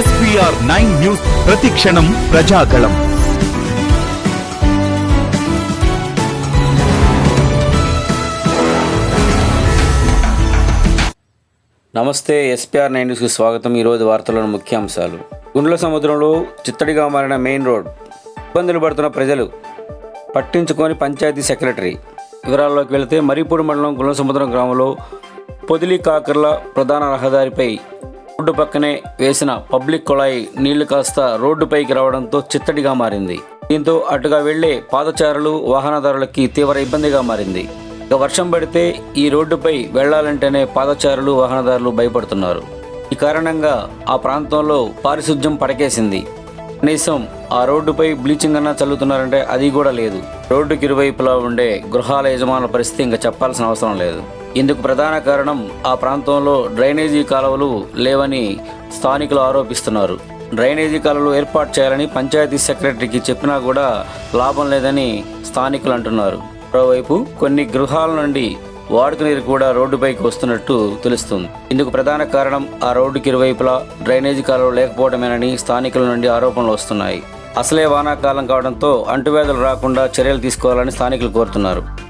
SPR nine news ప్రతిక్షణం ప్రజాగళం. నమస్తే SPR nine న్యూస్కి స్వాగతం. ఈరోజు వార్తల్లోని ముఖ్యాంశాలు. గుండ్ల సముద్రంలో చిత్తడిగా మారిన మెయిన్ రోడ్. ఇబ్బందులు పడుతున్న ప్రజలు పట్టించుకొని పంచాయతీ సెక్రటరీ. వివరాల్లోకి వెళితే మరిపూడి మండలం గుండ్ల సముద్రం గ్రామంలో పొదిలి కాకర్ల ప్రధాన రహదారిపై రోడ్డు పక్కనే వేసిన పబ్లిక్ కుళాయి నీళ్ళు కాస్త రోడ్డుపైకి రావడంతో చిత్తడిగా మారింది. దీంతో అటుగా వెళ్ళే పాదచారులు వాహనదారులకి తీవ్ర ఇబ్బందిగా మారింది. ఇక వర్షం పడితే ఈ రోడ్డుపై వెళ్ళాలంటేనే పాదచారులు వాహనదారులు భయపడుతున్నారు. ఈ కారణంగా ఆ ప్రాంతంలో పారిశుధ్యం పడకేసింది. కనీసం ఆ రోడ్డుపై బ్లీచింగ్ అన్నా చల్లుతున్నారంటే అది కూడా లేదు. రోడ్డుకి ఇరువైపులా ఉండే గృహాల యజమానుల పరిస్థితి ఇంకా చెప్పాల్సిన అవసరం లేదు. ఇందుకు ప్రధాన కారణం ఆ ప్రాంతంలో డ్రైనేజీ కాలువలు లేవని స్థానికులు ఆరోపిస్తున్నారు. డ్రైనేజీ కాలువలు ఏర్పాటు చేయాలని పంచాయతీ సెక్రటరీకి చెప్పినా కూడా లాభం లేదని స్థానికులు అంటున్నారు. మరోవైపు కొన్ని గృహాల నుండి వాడుక నీరు కూడా రోడ్డుపైకి వస్తున్నట్టు తెలుస్తుంది. ఇందుకు ప్రధాన కారణం ఆ రోడ్డుకి ఇరువైపులా డ్రైనేజీ కాలువలు లేకపోవడమేనని స్థానికుల నుండి ఆరోపణలు వస్తున్నాయి. అసలే వానాకాలం కావడంతో అంటువ్యాధులు రాకుండా చర్యలు తీసుకోవాలని స్థానికులు కోరుతున్నారు.